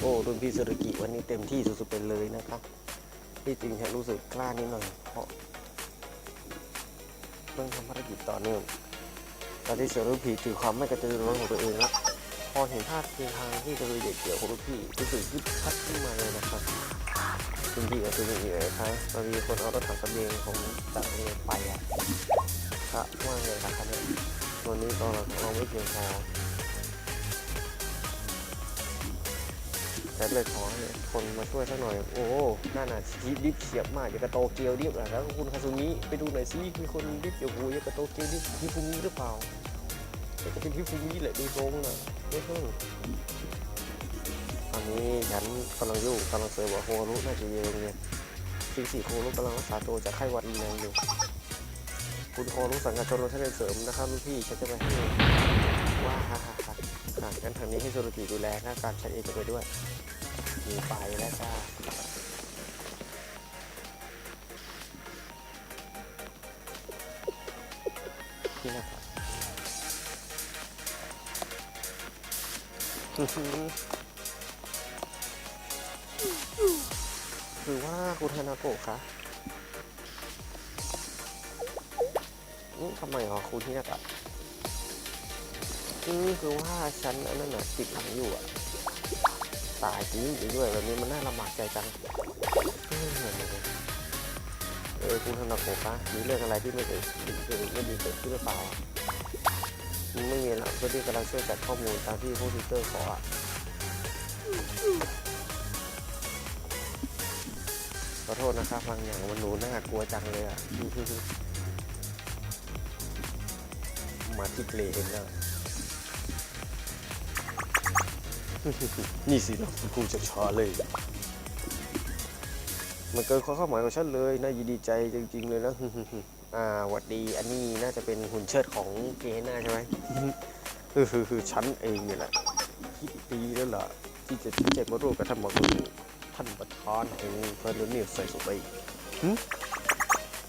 โอ้รุ่นพี่สุรกิวันนี้เต็มที่สุดๆไปเลยนะครับ ที่จริงแค่รู้สึกกล้านิดหน่อย เพราะต้องทำภารกิจต่อเนื่องตอนที่เสือรุ่นพี่ถือความไม่กระตือรือร้นของตัวเองแล้วพอเห็นท่าทีทางที่จะลุยเด็กเกี่ยวของรุ่นพี่รู้สึกยึดพัดขึ้นมาเลยนะครับรุ่นพี่ก็คืออย่างนี้เลยครับตอนนี้คนเอารถถังกระเบงของจากโรงเรียนไปอะกะว่าไงนะครับเนี่ยวันนี้ตอนเราไม่เพียงพอ แต่เลยขอให้คนมาช่วยสักหน่อย โอ้น่าหนาชีดิฟเฉียบมากอย่างกับโตเกียวดิฟอะแล้วคุณคาซูมิไปดูหน่อยสิมีคนดิฟเกี่ยวกูอย่างกับโตเกียวดิฟฮิฟูมิหรือเปล่าแต่ก็เป็นฮิฟูมิแหละดูทรงน่ะไม่เพิ่งตอนนี้ฉันกำลังยุ่งกำลังเสิร์ฟว่าโฮรุน่าจะเยอะเนี่ยจริงสิโฮรุกำลังรักษาตัวจากไข้หวัดอีแรงอยู่คุณโฮรุสังกัดชมรมทะเลเสริมนะครับพี่ฉันจะไปให้ว่าฮ่าฮ่าฮ่าอะงั้นทางนี้ให้โซโลกิดูแลหน้าการฉันเองจะไปด้วย มีไปแล้วจ้านี่นะครับอื้อหือคือว่าคุณฮานาโกะคะอืมทำไมอ๋อคุณที่นักอะอืมคือว่าฉันอันนั้นน่ะติดหลังอยู่อะ ตายจริงอีกด้วยแบบนี้มันน่าลำบากใจจังเออคุณธนาโกะมีเรื่องอะไรที่ไม่เกิดไม่ดีเกิดขึ้นหรือเปล่าไม่มีแล้วเพื่อนที่กำลังช่วยจัดข้อมูลตามที่ผู้ทิเตอร์ขออะขอโทษนะครับบางอย่างมันหนูน่ากลัวจังเลยอะมาที่เกรเห็นแล้ว นี่สิเราคุณครูจะชอเลย มันเกินความคาดหมายของฉันเลยน่ายินดีใจจริง ๆ เลยนะอ่าหวัดดีอันนี้น่าจะเป็นหุ่นเชิดของเกน่าใช่ไหมคือคือฉันเองเนี่ยแหละคิดดีแล้วล่ะที่จะชี้แจงมาร่วมกับท่านหมอดูท่านประธานแห่งเฟอร์นิเซอร์สุไปฮึ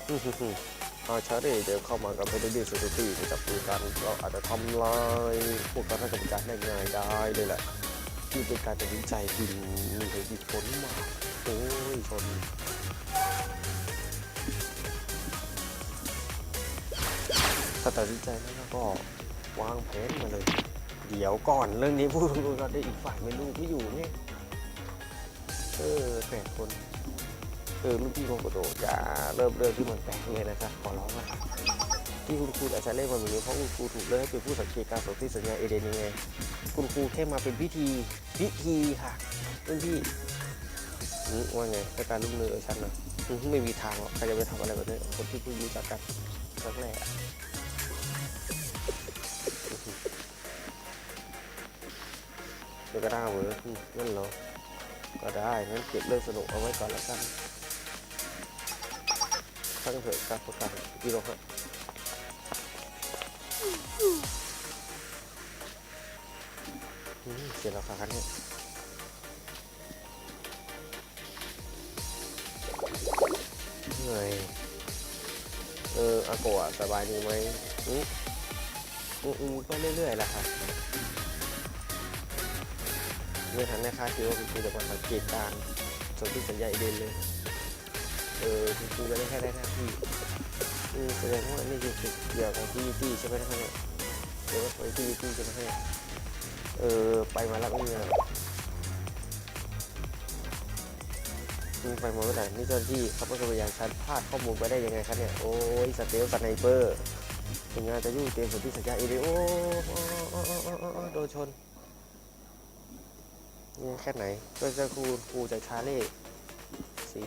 ฮึฮึอาชาเร่เดินเข้ามากับเฟอร์นิเซอร์สุตี้ไปจับมือกันเราอาจจะทำลายพวกการทำการได้ง่ายได้เลยแหละ ที่เป็นการตัดสินใจที่มีเหตุผลมากโอ้ยชนถ้าตัดสินใจแล้วก็วางแผนมาเลย เดี๋ยวก่อนเรื่องนี้พูดรู้กันได้อีกฝ่ายไม่รู้ไม่อยู่เนี่ยเออแปดคนเออลูกพี่โมโกโตจะเริ่มเรื่องที่มันแปลกเลยนะครับขอร้องนะครับที่คุณครูอาจจะเล่นมาแบบนี้เพราะคุณครูถูกเลือกให้เป็นผู้สังเกตการสนธิสัญญาเอเดนยังไง คุณครูแค่มาเป็นพิธีพิธีค่ะรุ่นพี่ว่าไงในการลุ่มเรือฉันนะไม่มีทางหรอกใครจะไปทำอะไรแบบนี้คนที่เพิ่งรู้จักกันครั้งแรกเดี๋ยวก็ได้เว้ยอืมนั่นเหรอก็ได้งั้นเก็บเรื่องสนุกเอาไว้ก่อนแล้วกันตั้งเถอะการประกันกิโลครับอืม เสียราคาคันนี่เหนื่อยเอออาโกะสบายดีไหมอืมอืมอืมก็เรื่อยๆแหละครับไม่อทันได้คาคิดว่าคุณครูจะมาสังเกตการส่วนที่สัญญาเอเดนเลย เออคุณครูไม่ได้แค่ได้หน้าที่อืมแสดงว่านี่คือเกี่ยวกับที่ที่ใช่ไหมนะครับเนี่ยเดี๋ยวว่าไปที่ที่ใช่ไหมครับเนี่ย เออ ไปมาแล้วก็มีอะไรอืมไปมาเมื่อไหร่นี่เจ้าหน้าที่เขาประสบอย่างชันพลาดข้อมูลไปได้ยังไงครับเนี่ย โอ้ยสเตลสไนเปอร์ถึงงานจะยุ่งเตรียมส่วนที่สัญญาเอเดโอโอ้โอ้โอ้โอ้โอ้โอ้โดนชนนี่แค่ไหนก็จะครูครูจากชาเล่สิ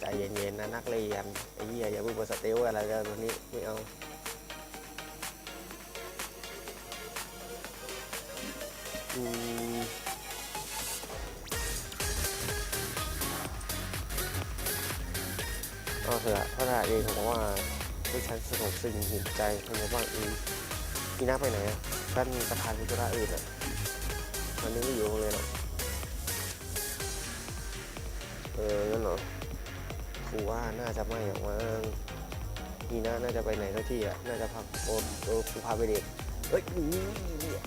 ใจเย็นๆนะนักเรียนไอ้เหี้ยอย่าเพิ่งมาสเตลอะไรกันวันนี้ไม่เอา เอาเถอะพระราเองผมว่าผู้ฉันสนุกสิ่งหินใจผมบอกว่าอืมพี่นักไปไหนอะท่านประธานคุตุระอื่นอะวันนี้ไม่อยู่โรงเรียนหรอเอองั้นเหรอครูว่าน่าจะไม่หรอกมั้งนี่น่าน่าจะไปไหนสักที่อะน่าจะพักโอนเออครูพาไปเด็กเอ้ยนี่เนี่ย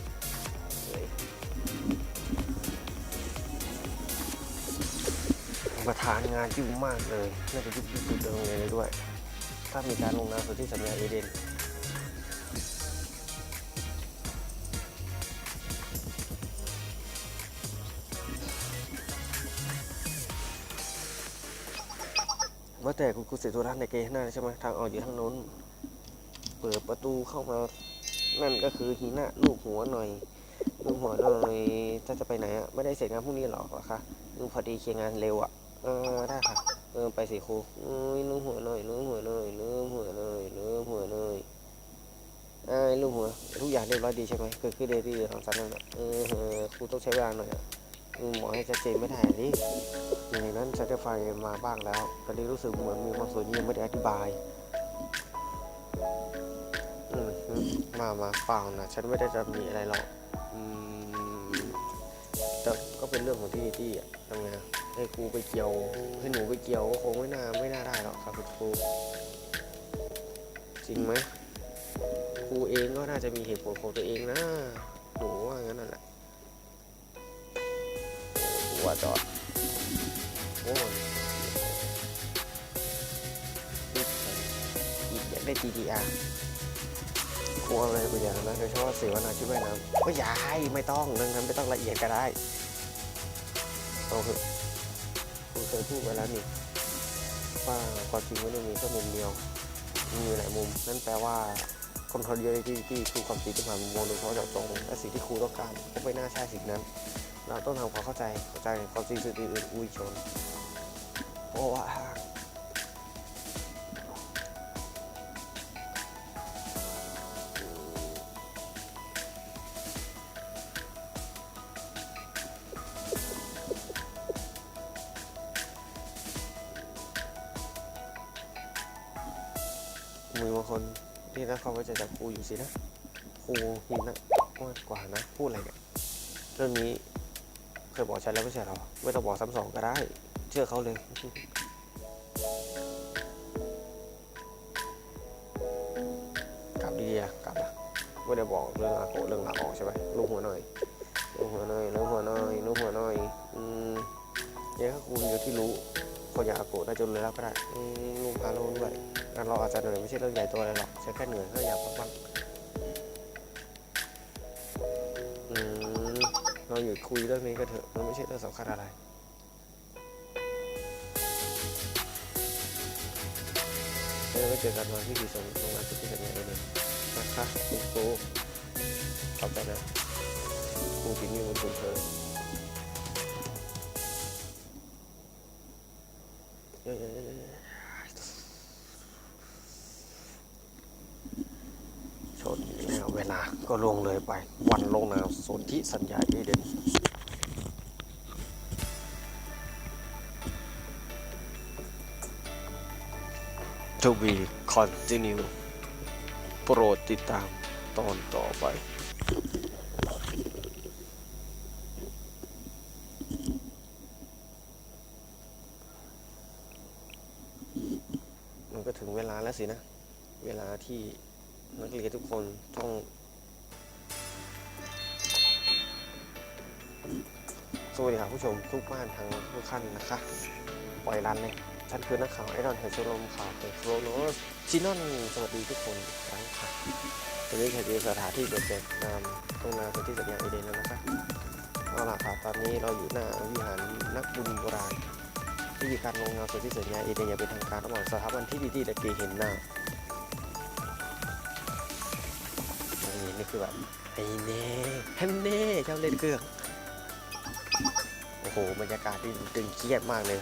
ประธานงานยุ่งมากเลย น่าจะยุ่งที่สุดในโรงเรียนเลยด้วย ถ้ามีการลงนามสนธิสัญญาเอเดนว่าแต่คุณกุศิตุรัตน์ในเกย์หน้าใช่ไหมทางออกอยู่ทางโน้น เปิดประตูเข้ามา นั่นก็คือฮีน่าลูกหัวหน่อยลูกหัวหน่อยถ้าจะไปไหนอะ ไม่ได้เสร็จงานพรุ่งนี้หรอกหรอคะลุงพอดีเคลียร์งานเร็วอะ เออได้ค่ะ เออไปสิครูเอ้ยลูกหัวหน่อยลูกหัวหน่อยลูกหัวหน่อยลูกหัวหน่อยไอ้ลูกหัวทุกอย่างเรียบร้อยดีใช่ไหมเกิดขึ้นได้ดีทางสันนั่นอะเออครูต้องใช้เวลาหน่อยอะอืมหมอให้ชัดเจนไม่ได้ดิอย่างนั้นฉันได้ไฟมาบ้างแล้วตอนนี้รู้สึกเหมือนมีบางส่วนยังไม่ได้อธิบายอืมมามาเปล่านะฉันไม่ได้จะมีอะไรหรอกอืม แต่ก็เป็นเรื่องของที่ที่อะทำไงอะให้ครูไปเกี่ยว ให้หนูไปเกี่ยวก็คงไม่น่าไม่น่าได้หรอกครับคุณครูจริงไหมครูเองก็น่าจะมีเหตุผลของตัวเองนะหนูว่างั้นน่ะแหละว่าจอดโอ้ยอีกอยากได้ TDR กลัวอะไรกูอย่างนั้นโดยเฉพาะเสวนาชุดว่ายน้ำก็ย้ายไม่ต้องเรื่องนั้นไม่ต้องละเอียดก็ได้เอาเถอะคุณเคยพูดไปแล้วนี่ว่าความจริงไม่ได้มีแค่มุมเดียวมีหลายมุม นั่นแปลว่าคนทนเยอะที่ที่คือความจริงที่ผ่านมุมมองโดยเฉพาะเจาะจงและสิ่งที่ครูต้องการก็ไม่น่าใช่สิ่งนั้น เราต้องทำความเข้าใจเข้าใจความจริงสิ่งอื่นอุ้ยชนเพราะว่า คนที่ได้ความไว้ใจจากครูอยู่สินะครูหินนะมากกว่านะพูดอะไรเนี่ยเรื่องนี้เคยบอกฉันแล้วไม่ใช่หรอไม่ต้องบอกซ้ำสองก็ได้ เชื่อเขาเลยกลับดีอะกลับอะไม่ได้บอกเรื่องอาโกเรื่องลาออกใช่ไหมลูกหัวหน่อยลูกหัวหน่อยลูกหัวหน่อยลูกหัวหน่อยอืมเนี่ยก็คุณเดียวที่รู้คนอย่างอาโกะน่าจะรู้แล้วก็ได้อืมลูกพาโลด้วย งานเราอาจจะเหนื่อยไม่ใช่เรื่องใหญ่ตัวอะไรหรอกใช่แค่เหนื่อยก็อยากพักบ้างอืมเราหยุดคุยเรื่องนี้กันเถอะมันไม่ใช่เรื่องสำคัญอะไรแล้วก็เจอกันวันที่ดีส่งลงมาที่สัญญาเองนะคะคุณครูขอบใจนะครูพิมพ์มีบนถุงเธอเยอ้ยชนแล้วเวลา ก็ลงเลยไป วันลงนามสนธิสัญญาเอเดน To be continue โปรดติดตามตอนต่อไปมันก็ถึงเวลาแล้วสินะ เวลาที่นักเรียนทุกคนต้อง วัสดีครับผู้ชมทุกบ้านทางทุกขั้นนะคะ ปล่อยรันเลยฉันคือนักข่าวไอรอนเฮชโรมข่าวเป็นโครโนสชินอนสวัสดีทุกคนอีกครั้งค่ะตอนนี้แขกอยู่สถานที่เกิดเหตุนามตรงนาสนที่สัญญาเอเดนแล้วนะครับเอาล่ะครับตอนนี้เราอยู่หน้าวิหารนักบุญโบราณที่มีการลงนามสนที่สัญญาเอเดนอย่างเป็นทางการระหว่างสถาบันที่ดีที่ตะกีเห็นหน้านี่นี่คือแบบไอ้เน่แฮมเน่เจ้าเล่นเครื่อง หบรรยากาศที่ตึงเครียดมากเลย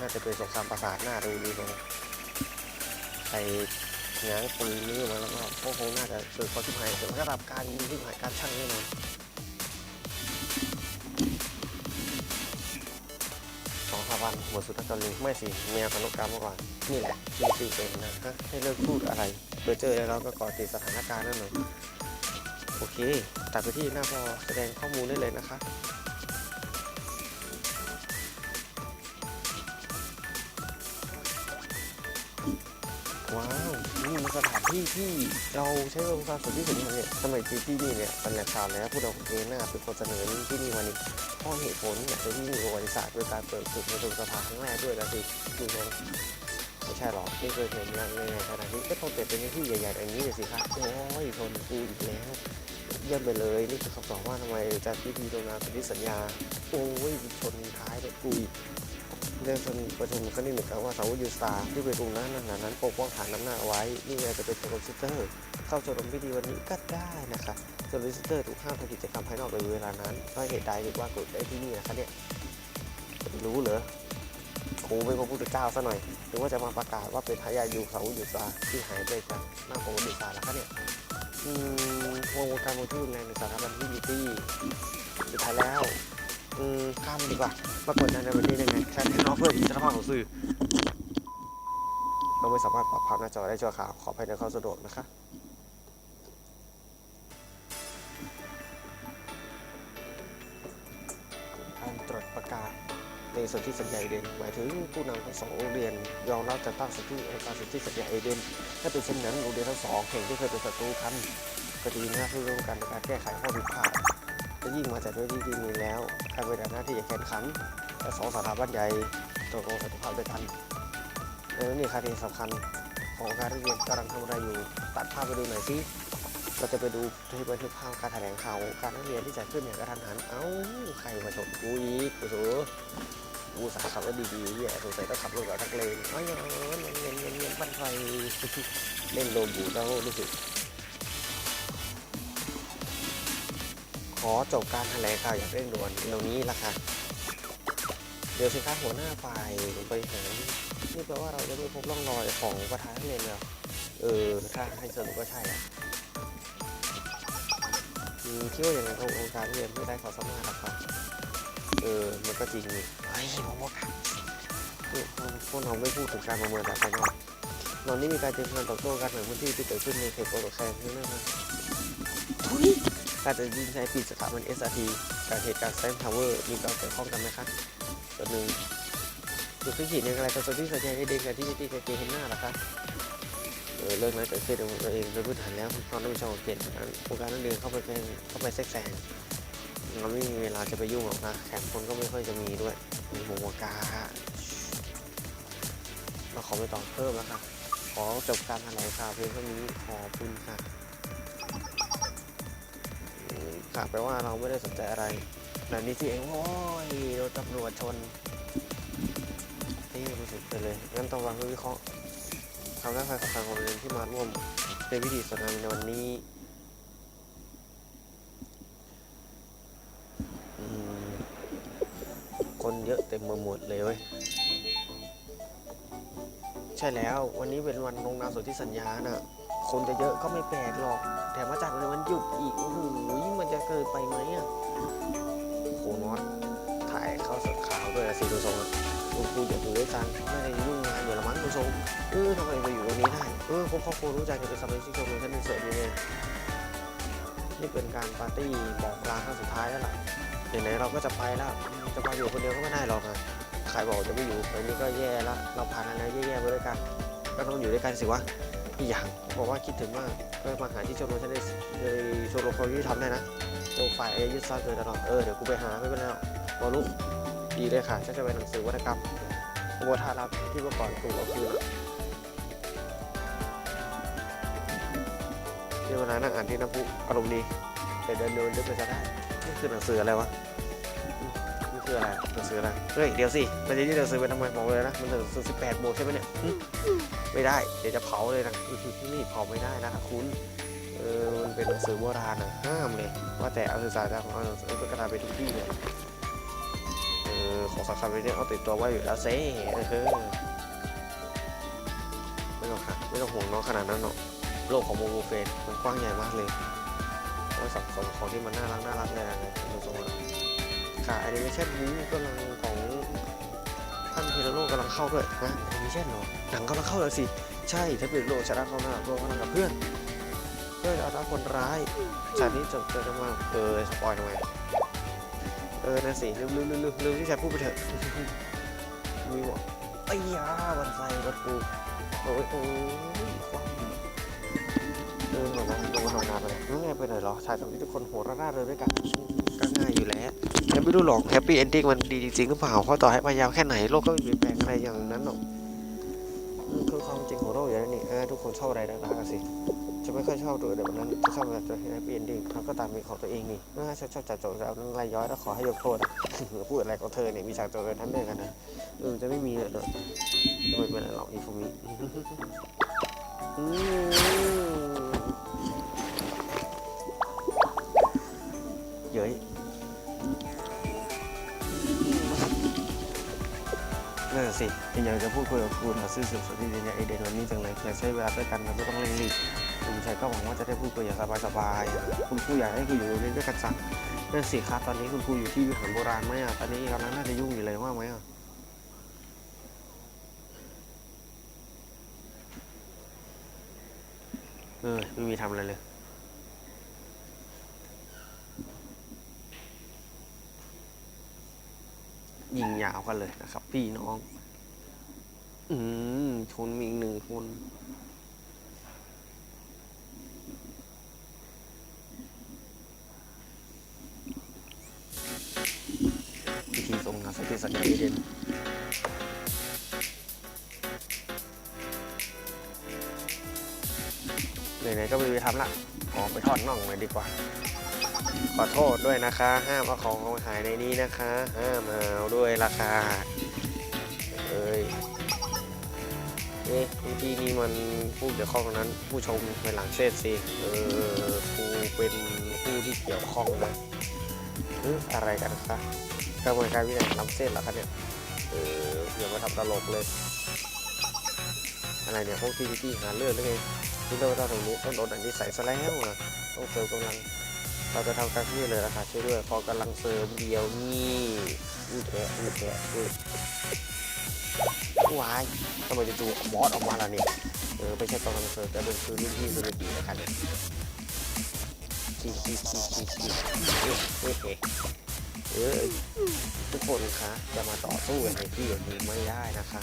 น่าจะเป็นสงครามประสาทหน้าดูดีเลยใครง้างปืนนี้มาแล้วก็ก็คงน่าจะเกิดความชิบหายเกิดระดับการยิงชิบหายการช่างแน่นอนสองสามวันหมดสุดท้ายตอนนี้ไม่สิแมวกับนกกามาก่อนนี่แหละที่ตีเป็นนะฮะให้เลิกพูดอะไรเดี๋ยวเจอแล้วก็ก่อติดสถานการณ์นั่นหน่อยโอเคตัดไปที่หน้าพอแสดงข้อมูลได้เลยนะคะ สถานที่ที่เราใช้องค์การส่วนที่สุดเนี่ยสมัยที่ที่นี่เนี่ยเป็นแหล่งข่าวแล้วผู้ดำเนินหน้าเป็นคนเสนอที่นี่มานี่เพราะเหตุผลเนี่ยที่นี่มีประวัติศาสตร์โดยการเปิดศึกในตรงสภาครั้งแรกด้วยนะสิดูนไม่ใช่หรอกไม่เคยเห็นงานในขนาดนี้ก็ต้องเปิดเป็นที่ใหญ่ๆอย่างนี้เลยสิครับโอ้ยชนกูอีกแล้วเยี่ยมไปเลยนี่คือคำตอบว่าทำไมจะพิธีลงนามสนธิสัญญาโอ้ยชนท้ายเลยกูอีก เรื่องประชุมก็นี่เหมือนกันว่าสาวยูสตาที่ไปกรุงนั้นขณะนั้นปกป้องฐานน้ำหน้าเอาไว้ นี่ไงจะเป็นโซลิซิเตอร์ เข้าชมรมพิธีวันนี้ก็ได้นะครับโซลิซิเตอร์ถูกห้ามทำกิจกรรมภายนอกในเวลานั้นเพราะเหตุใดถึงว่ากดได้ที่นี่นะครับเนี่ยรู้เหรอครูเป็นพระพุทธเจ้าซะหน่อยหรือว่าจะมาประกาศว่าเป็นพระยายูสาวยูสตาที่หายไปจากหน้าของยูสตาแล้วครับเนี่ยอืมวงการมวยที่รุนในสถาบันที่มีตี้สุดท้ายแล้ว อืมข้ามดีกว่าปรากฏในวันนี้ยังไงแค่ที่น้องเพื่อนอิสรภาพของสื่อเราไม่สามารถปรับภาพหน้าจอได้ชั่วคราวขออภัยในความสะดวกนะคะการตรวจประกาศในส่วนที่สัญญาเอเดนหมายถึงผู้นำทั้งสองโรงเรียนยอมรับจัดตั้งสิทธิองค์การสิทธิสัญญาเอเดนถ้าเป็นเช่นนั้นโรงเรียนทั้งสองแห่งที่เคยเป็นศัตรูกันก็ดีนะเพื่อร่วมกันในการแก้ไขข้อผิดพลาด จะยิ่งมาจากด้วยที่ดีนี้แล้ว การปฏิบัติหน้าที่แข่งขันและสองสถาบันใหญ่ตกลงสันติภาพด้วยกันเออนี่คาทีสำคัญของการเรียนกำลังทำอะไรอยู่ตัดภาพไปดูหน่อยสิเราจะไปดูที่บันทึกภาพการแถลงข่าวการนักเรียนที่จัดขึ้นอย่างกระทันหันเอ้าใครมาชนกูอีกโอ้โหกูสาขับรถดีๆแย่สงสัยต้องขับรถกับนักเลงอ้ยเงี้ยเงี้ยเงี้ยเงี้ยบ้านไฟเล่นโลมอยู่แล้วรู้สึก ขอจบการแถลงข่าวอย่างเร่งด่วนเร็วนี้ละค่ะ เดี๋ยวสิครับหัวหน้าฝ่ายบริหารนี่แปลว่าเราจะไม่พบร่องรอยของประธานนักเรียนแล้วเออถ้าให้สรุปก็ใช่อะอืมคิดว่าอย่างไรครับองค์การเรียนไม่ได้ขอสมารถหรอกครับเออ มันก็จริงนี่ไอ้ผมว่าครับนี่พวกเราไม่พูดถึงการประเมินจากภายนอกตอนนี้มีการเตรียมการตอบโต้การแข่งพื้นที่ที่เกิดขึ้นในเขตโปรตแคร์นี่นะครับทุย การตัดสินใจปิดสถาบัน SRT กับเหตุการณ์แซมทาวเวอร์มีการเกี่ยวข้องกันไหมครับตัวหนึ่งจุดที่ขีดในอะไรกับส่วนที่สัญญาณเด็กกับที่ที่เกเห็นหน้าหรอครับเออเรื่องนั้นเกิดขึ้นเราเองเป็นผู้ถ่านแล้วตอนนั้นมีชาวเกตโครงการนั้นเดินเข้าไปเข้าไปแทรกแซงเราไม่มีเวลาจะไปยุ่งหรอกนะแขกคนก็ไม่ค่อยจะมีด้วย มีหัวกาเราขอไม่อเพิ่มแล้วครับขอจบการแถลงข่าวเพียงเท่านี้ขอบคุณค่ะ อืมค่ะแปลว่าเราไม่ได้สนใจอะไร แบบนี้ที่เองโอ้ยโดนตำรวจชนนี่รู้สึกไปเลยงั้นต้องวางวิเคราะห์คำแรกสำคัญของเรียนที่มาร่วมในพิธีสวดมนต์ในวันนี้คนเยอะเต็มไปหมดเลยเว้ยใช่แล้ววันนี้เป็นวันลงนามสนธิสัญญาน่ะ คนจะเยอะก็ไม่แปลกหรอกแถมมาจัดในวันหยุดอีกโอ้โหมันจะเกินไปไหมอะโคนอตถ่ายเข้าสดข่าวด้วยนะสิดูทรงอะคุณครูอย่าอยู่ด้วยกันไม่ได้ยุ่งงานอยู่ละมั้งดูทรงเออทำไมไปอยู่ตรงนี้ได้เออพวกครอบครัวรู้ใจกันเป็นสมาชิกชมรมชั้นเสริมยังไงนี่เป็นการปาร์ตี้บอกลาครั้งสุดท้ายแล้วล่ะไหนๆเราก็จะไปแล้วจะมาอยู่คนเดียวก็ไม่ได้หรอกนะใครบอกจะไม่อยู่ตอนนี้ก็แย่ละเราผ่านอะไรแย่ๆมาด้วยกัน ก็ต้องอยู่ด้วยกันสิวะ ย่างบอกว่าคิดถึงมากก็มาหาที่ชมรมฉันในในชมรมคนที่ทำได้นะโจฝ่ายเอยึดซ่อนเกินตลอดเออเดี๋ยวกูไปหาไม่เป็นไรหรอกบอลุดีเลยค่ะฉันจะไปหนังสือวรรณกรรมโบทารับที่เมื่อก่อนกูเอาคืนนี่เวลานั่งอ่านที่น้ำพุอารมณ์ดีแต่เดินเดินดึกไปจะได้นี่คือหนังสืออะไรวะ คืออะไรหนังสืออะไรเฮ้ยเดี๋ยวสิมันจะยื่นหนังสือไปทำไมบอกเลยนะมันหนังสือ18โมงใช่ไหมเนี่ยไม่ได้เดี๋ยวจะเผาเลยนะนี่เผาไม่ได้นะคุณเออมันเป็นหนังสือโบราณนะห้ามเลย ว่าแต่เอาสื่อสารจากของเอาหนังสือเป็นกระดาษไปทุกที่เลยเออของสำคัญไปเนี่ยเอาติดตัวไว้อยู่แล้วเซ่เออเฮ้อไม่ต้องค่ะไม่ต้องห่วงน้องขนาดนั้นหรอกโลกของโมโมเฟนมันกว้างใหญ่มากเลยเอาไว้สับสนของที่มันน่ารักน่ารักเลยนะเนี่ยดูทร งแล้วค่ะแอนิเมชันนี้กำลังของท่านเทโรโร่กำลังเข้าด้วยนะแอนิเมชันเหรอหนังกำลังเข้าแล้วสิ ใช่ถ้าเป็นโลชนะเข้าหน้าโลกำลังกับเพื่อน เพื่อเอาชนะคนร้ายฉากนี้จบเจอกันมาเออสปอยทำไมเออนั่นสิลืมลืมลืมลืมลืมที่ชายพูดไปเถอะมีบอกไอ้ยาวันไฟรถกูโอ้ยโอ้ยความงานไปเลยง่ายไปหน่อยเหรอถ่ายตรงที่ทุกคนหัวเราะเลยด้วยกันก็ง่ายอยู่แล้ว ยังไม่รู้หรอกแฮปปี้เอนดิ้งมันดีจริงๆหรือเปล่าเพราะต่อให้มายาวแค่ไหนโลกก็ไม่เปลี่ยนแปลงอะไรอย่างนั้นหรอกคือความจริงของโลกอยู่แล้วนี่ทุกคนชอบอะไรดังๆกันสิจะไม่ค่อยชอบตัวแบบนั้นจะชอบแบบตัวแฮปปี้เอนดิ้งเขาก็ตามมีของตัวเองนี่น่าชอบชอบจัดโจทย์จะเอาเรื่องรย้อยแล้วขอให้ยกโทษอพูดอะไรของเธอเนี่ยมีฉากโจทย์ท่านเรื่องกันนะเออจะไม่มีเลยเนอะไม่เป็นไรหรอกอีฟูมิเย้ย นนะสิยังอยากจะพูดคุยกับคุณซื่อสื่อสดที่เรียนอย่างไอเดนวันนี้จังเลยอยากใช้เวลาด้วยกันเราไม่ต้องเร่งรีบคุณชายก็หวังว่าจะได้พูดคุยอย่างสบายๆคุณครูอยากให้คุณอยู่เรียนด้วยกันสักนั่นสิครับตอนนี้คุณครูอยู่ที่วิหารโบราณไหมอะตอนนี้กำลังน่าจะยุ่งอยู่เลยว่าไหมอะเออไม่มีทำอะไรเลย ยิงยาวกันเลยนะครับ พี่น้อง อืมชนมีอีกหนึ่งคนพิธีทรงงาสติสัญญาเดนไหนๆก็ไม่มีทำละ ออกไปทอดน่องเลยดีกว่า ขอโทษด้วยนะคะ ห้ามเอาของมาขายในนี้นะคะ ห้ามเอาด้วยราคาเอ้ยเอ๊ะที่นี่มันผู้เกี่ยวข้องนั้น ผู้ชมไปหลังเซตสิเออครูเป็นผู้ที่เกี่ยวข้องนะเอ๊ะอะไรกันคะกระบวนการวินัยล้ำเส้นเหรอคะเนี่ยเอออย่ามาทำตลกเลย อะไรเนี่ยพวกที่พี่หาเรื่องหรือไงที่เราตรงนี้ต้องโดนอันนี้ใส่ซะแล้วอะต้องเติมกำลัง เราจะทำการที่เลยนะคะช่วยด้วยพอกำลังเสริมเดียวนี่อูแกะอูแกะอูวายทำไมจะดูบอสออกมาล่ะเนี่ยเออไม่ใช่กำลังเสริมแต่เป็นคือรุ่นพี่สุดดีนะคะเนี่ยขี้ขี้ขี้ขี้ขี้เอ๊ะเอ๊ะเออทุกคนคะจะมาต่อสู้กันในที่อย่างนี้ไม่ได้นะคะ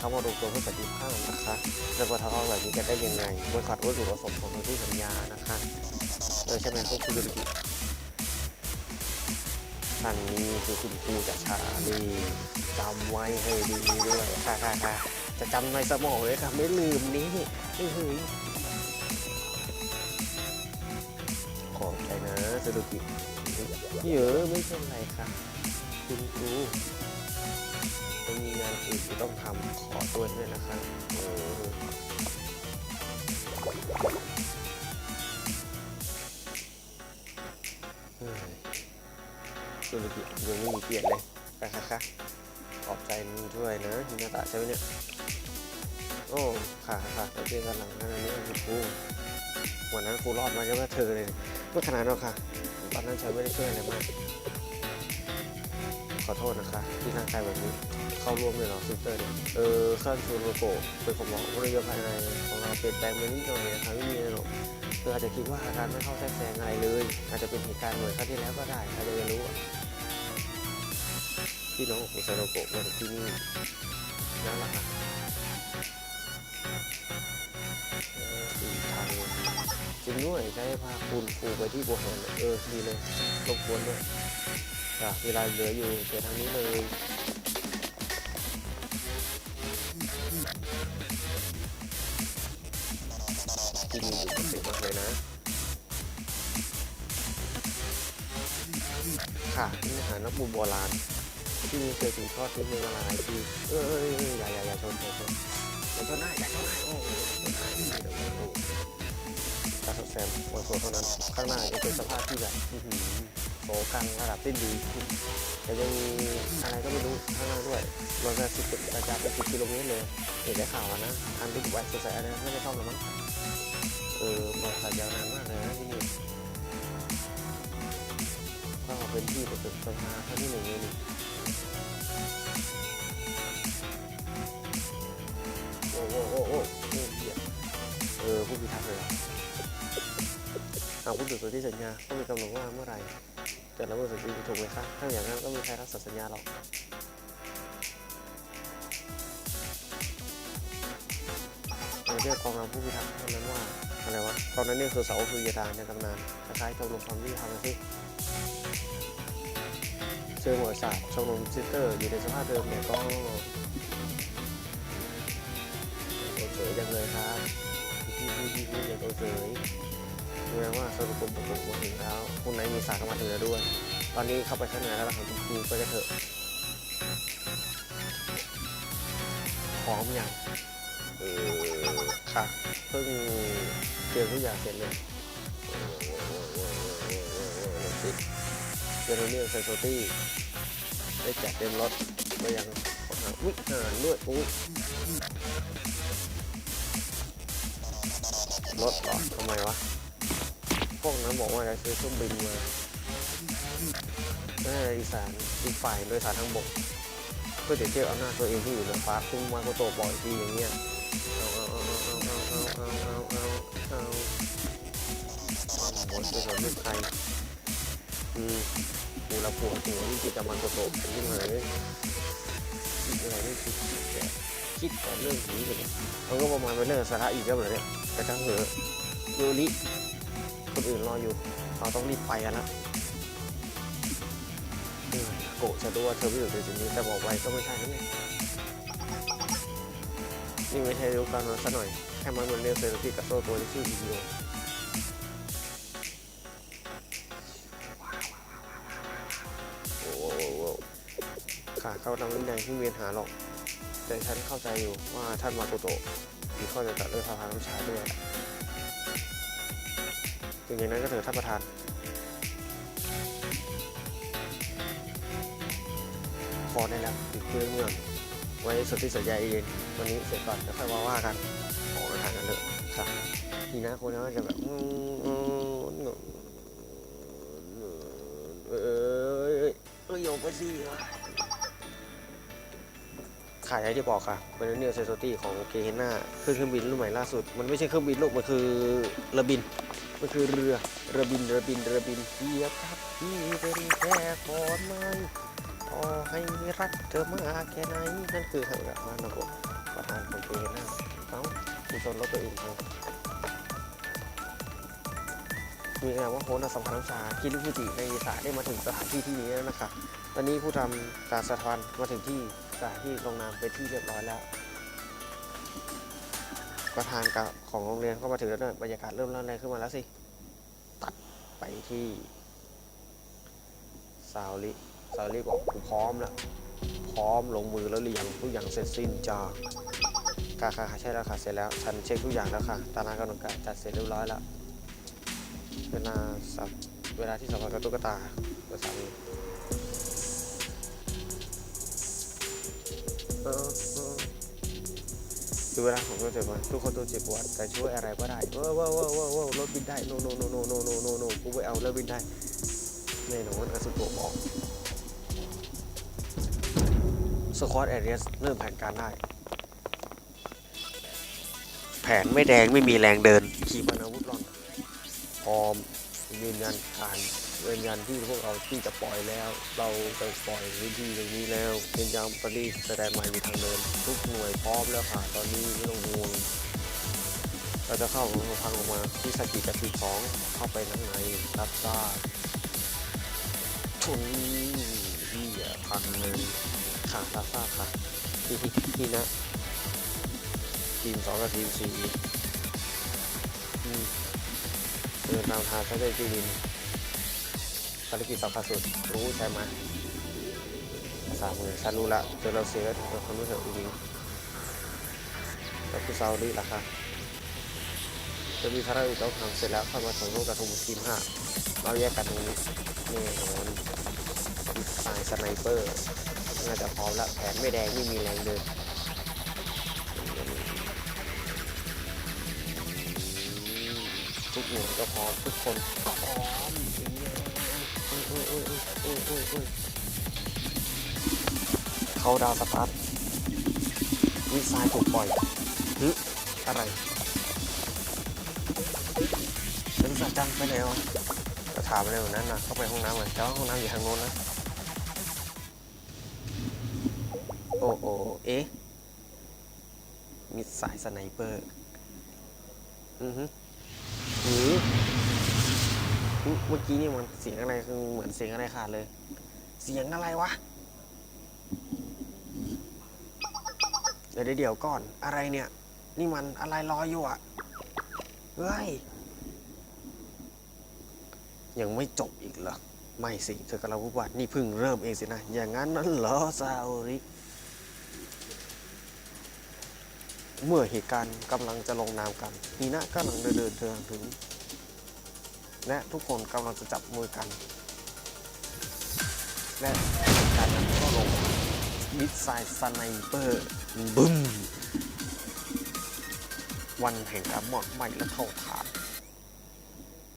เขามาดูตัวเพื่อสันติภาพนะคะจะมาทำแบบนี้กันได้ยังไงบริษัทวัตถุประสงค์ของที่สัญญานะคะเออใช่ไหมพวกคุณดูดิท่านนี้คือคุณครูจากชาลีจำไว้ให้ดีด้วยค่ะค่ะค่ะจะจำในสมองเลยค่ะไม่ลืมนี้เฮ้ยเฮ้ยขอบใจนะสดุกิเยอะไม่เป็นไรค่ะคุณครู ยังมีงานอื่นที่ต้องทำขอตัวด้วยนะคะเออเฮ้ยธุรกิจยังไม่มีเปลี่ยนเลยไปค่ะค่ะขอบใจด้วยนะฮินาตะใช่ไหมเนี่ยโอ้ค่ะค่ะเราเจอกันหลังนั้นอันนี้คุณครูวันนั้นครูรอดมาก็เพื่อเธอเลยไม่ขนาดนั้นหรอกค่ะตอนนั้นฉันไม่ได้ช่วยอะไรมาก ขอโทษนะคะ ที่ร่างกายแบบนี้ เข้าร่วมเลยเหรอซิสเตอร์เนี่ยเออขั้นซูโรโกเป็นของหมอวิทยาภายในของเราเปลี่ยนแปลงไปนิดหน่อยนะคะไม่มีอะไรหรอกเธออาจจะคิดว่าอาการไม่เข้าแทรกแซงอะไรเลย อาจจะเป็นเหตุการณ์เหมือนครั้งที่แล้วก็ได้ใครจะไปรู้อะพี่น้องของซาโนโกะมาที่นี่นั่นแหละค่ะเอออีกทางจริงด้วยใช้พาคุณครูไปที่โบแฮนเออดีเลยรบกวนด้วย จ้ะเวลาเหลืออยู่เจอทางนี้เลยที่นี่อยู่กับเสียงมากเลยนะค่ะนี่อาหารนักบุญโบราณ ที่มีเคยถึงทอดทิ้งเมืองอะไรที่เออเออเอออย่าอย่าอย่าชนชนชนอย่าชนหน้าอย่าชนหน้าโอ้โหชนหน้าโอ้โหตาสดแซมวันโซเท่านั้นข้างหน้ายังเป็นสภาพที่แบบ โสกันระดับที่ดีแต่ยังมีอะไรก็ไม่รู้ข้างหน้าด้วยรถจะสิบกระจายไปสิบกิโลเมตรเลยเห็นได้ข่าวนะอันที่ไว้ใส่อะไรไม่ได้เข้าหรอมั้งเออมาสายยาวนานมากเลยนะที่นี่ก็เป็นที่ประสบสภาท่าที่หนึ่งเลยนี่โอ้โอ้โอ้โอ้โอ้เหี้ยเออผู้พิทักษ์เลยเอาผู้ถือส่วที่สัญญาต้องมีกำหนดว่าเมื่อไหร่ แต่ละเมื่อสัญญาถูกไหมคะถ้าอย่างนั้นก็มีใครรักษาสัญญาหรอกเออเรียกกองทัพผู้พิทักษ์เท่านั้นว่า อะไรวะ ตอนนั้นเนี่ยคือเสาคือยาดาในตำนานคล้ายๆชมรมความยุติธรรมนะสิเชิงประวัติศาสตร์ชมรมซิสเตอร์อยู่ในสภาพเดิมเนี่ยก็เฉยๆจังเลยครับพี่พี่พี่พี่อย่าตัวเฉย แสดงว่าสรุปผมผมผมถึงแล้วคุณไหนมีสารเข้ามาถึงแล้วด้วย ตอนนี้เข้าไปข้างในแล้วนะครับคุณครูไปกันเถอะพร้อมยังเออค่ะเพิ่งเตรียมทุกอย่างเสร็จเลยสิเจอเรียลเซนโซตี้ได้แจกเต็มรถไปยังวิหารด้วยอุ้ยรถต่อทำไมวะ พวกนั้นบอกว่าจะซื้อเครื่องบินมาน่าอีสานอีกฝ่ายโดยสารทางบกเพื่อจะเทียบอำนาจตัวเองที่อยู่เหนือฟ้าซึ่งมาโกโตะบอกอีกทีอย่างเงี้ยเอาเอาเอาเอาเอาเอาเอาเอาเอาเอาหมดไปสนไม่ใครอืมกูละปวดหัวที่จิจะมันโกโตะเป็นยังไงคิดอะไรไม่คิดแต่คิดแต่เรื่องผีกันเลยมันก็ประมาณเป็นเรื่องสาระอีกแล้วเหรอเนี่ยแต่ทั้งเหอะโยริ คนอื่นรออยู่ เราต้องรีบไปกันละโกะจะรู้ว่าเธอไม่อยู่ในจุดนี้แต่บอกไว้ก็ไม่ใช่นะเนี่ยนี่ไม่ใช่รูปการมันซะหน่อย แค่มันเหมือนเรียกเซอร์ที่กับโซ่ตัวที่ชื่ออีโอโอ้โหขาเข้าทางวินัยที่เวียนหาหรอก แต่ฉันเข้าใจอยู่ว่าท่านมาโกโตะมีข้อจำกัดเรื่องสถานวิชาด้วย อย่างนั้นก็เถอะท่านประธาน พอได้แล้วอีกเรื่องเมือง ไว้สุดที่สัญญาเองวันนี้เสร็จก่อนจะค่อยว่าว่ากันขอทานกันเถอะค่ะทีนะคนนั้นจะแบบอืมอืมเออเออเออโยกไปสิขายอะไรที่บอกค่ะเป็นเนียเซโซตี้ของเกเฮน่าคือเครื่องบินรุ่นใหม่ล่าสุด มันไม่ใช่เครื่องบินลูกมันคือรือบิน มันคือเรือเรือบินเรือบินเรือบินเทียบครับที่เป็นแค่ขอนไม้พอให้รักเธอมากแค่ไหนนั่นคือทางแบบว่าระบบประธานของเกนะเอ้ามีชนรถตัวเองเขามีแอบว่าโหนาสำคัญน้ำชาคิริฟูจิในสายได้มาถึงสถานที่ที่นี้แล้วนะครับ ตอนนี้ผู้ทำการสะท้อนมาถึงที่สถานที่ลงนามเป็นที่เรียบร้อยแล้ว ประธานกับของโรงเรียนก็มาถึงแล้วด้วยบรรยากาศเริ่มร้อนแรงขึ้นมาแล้วสิ ตัดไปที่ซาวลิซาลีบอกกูพร้อมแล้วพร้อมลงมือแล้วหรือยังทุกอย่างเสร็จสิ้นจ้าค่ะค่ะค่ะใช่แล้วค่ะ เสร็จแล้ว ฉันเช็คทุกอย่างแล้วค่ะ ตารางกำหนดการจัดเสร็จเรียบร้อยแล้ว เวลาสับเวลาที่สัมผัสกับตุ๊กตาเบอร์สามี เออเวลาของเราเจ็บปวดทุกคนตัวเจ็บปวดแต่ช่วยอะไรก็ได้เว้าวว้าวว้าวว้าวรถบินได้โนโนโนโนโนโนโนโนกูไปเอารถบินได้แน่นอนอาสุโกะบอกสควอตแอเรียสเริ่มแผนการได้ แผนไม่แดงไม่มีแรงเดินขีปนอาวุธร่อนพร้อมยืนยันการ ยืนยันที่พวกเราที่จะปล่อยแล้ว เราไปปล่อยพื้นที่ตรงนี้แล้วเป็นยามปรีแสดงใหม่มีทางเดิน ทุกหน่วยพร้อมแล้วค่ะตอนนี้ไม่ต้องห่วงเราจะเข้าของพังออกมาที่สกิกับทีสองเข้าไปข้างในรับทราบทุนที่พังเลยค่ะรับทราบค่ะที่ที่ที่นะทีมสองกับทีมสี่อืมเดินตามทางใช้ได้ที่ดิน ภารกิจสำคัญสุดรู้ใช่ไหมภาษามือฉันรู้ละจนเราเสียความรู้สึกจริงแล้วคือซาอุดีล่ะค่ะจะมีภารกิจต้องทำเสร็จแล้วค่อยมาส่งรูปกับทุมทีมห้าเราแยกกันตรงนี้นี่โอ้โหสายสไนเปอร์น่าจะพร้อมล้วแผนไม่แดงไม่มีแรงเดินทุกหน่วยก็พร้อมทุกคนพร้อม ยอุ้ยอุ้ยอุ้ยอุ้ยอุ้ยเขาดาวสตาร์ทวิสายถูกปล่อยฮึอะไรเป็นสัตว์จังไปแล้วจะถามอะไรแบบนั้นนะเข้าไปห้องน้ำเหมือนแต่ว่าห้องน้ำอยู่ทางโน้นนะโอ้โอ้เอ๊ะมิดสายสไนเปอร์ อือฮึหือ อุ๊ยเมื่อกี้นี่มันเสียงอะไรคือเหมือนเสียงอะไรขาดเลย เสียงอะไรวะ เดี๋ยวเดี๋ยวก่อนอะไรเนี่ย นี่มันอะไรลอยอยู่อะเฮ้ยยังไม่จบอีกเหรอ ไม่สิ เธอกำลังพูดว่านี่เพิ่งเริ่มเองสินะ อย่างนั้นนั่นเหรอซาโอริ เมื่อเหตุการณ์กำลังจะลงนามกันนีนะกำลังเดินเดินทางถึง และทุกคนกำลังจะจับมือกัน และการนั้นก็ลงมิดไซส์สไนเปอร์บึ้มวันแห่งการหมอดไหม้และเท่าฐาน